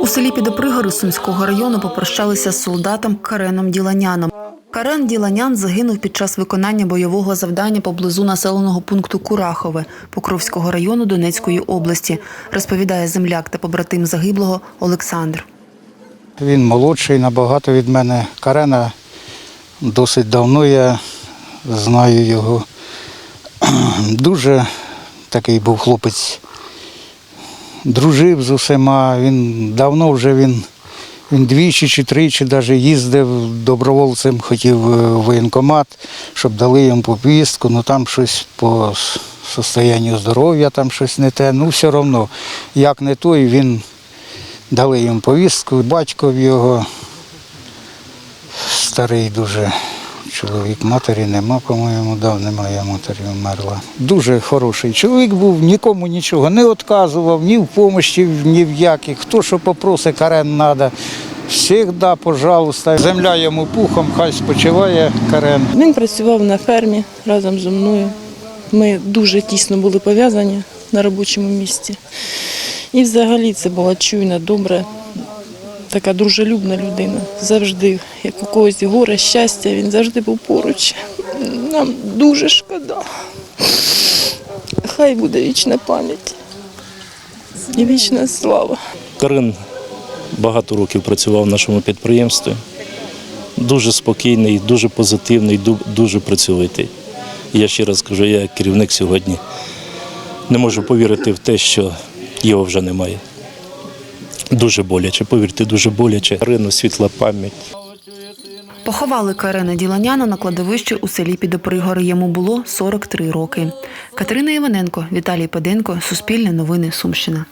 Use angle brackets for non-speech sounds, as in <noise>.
У селі Підопригори Сумського району попрощалися з солдатом Кареном Діланяном. Карен Діланян загинув під час виконання бойового завдання поблизу населеного пункту Курахове Покровського району Донецької області, розповідає земляк та побратим загиблого Олександр. Він молодший набагато від мене. Карена досить давно я знаю його. <clears throat> Дуже такий був хлопець. Дружив з усіма. Він давно вже він, він двічі чи тричі навіть їздив добровольцем, хотів е, в воєнкомат, щоб дали йому повістку, ну там щось по состоянню здоров'я, там щось не те. Ну все одно, як не той, він Дали їм повістку, батько його старий дуже чоловік, матері нема, по-моєму, дав, немає матері, вмерла. Дуже хороший чоловік був, нікому нічого не відказував, ні в помощі, ні в яких. Хто що попросить, карен треба. Всігда, пожалуйста. Земля йому пухом, хай спочиває карен. Він працював на фермі разом зі мною. Ми дуже тісно були пов'язані на робочому місці. І взагалі це була чуйна, добра, така дружелюбна людина. Завжди, як у когось горе, щастя, він завжди був поруч. Нам дуже шкода. Хай буде вічна пам'ять і вічна слава. Карин багато років працював в нашому підприємстві. Дуже спокійний, дуже позитивний, дуже працьовитий. Я ще раз кажу, я як керівник сьогодні не можу повірити в те, що його вже немає. Дуже боляче, повірте, дуже боляче. Карину світла пам'ять. Поховали Карена Діланяна на кладовищі у селі Підопригори. Йому було 43 роки. Катерина Іваненко, Віталій Паденко, Суспільне новини, Сумщина.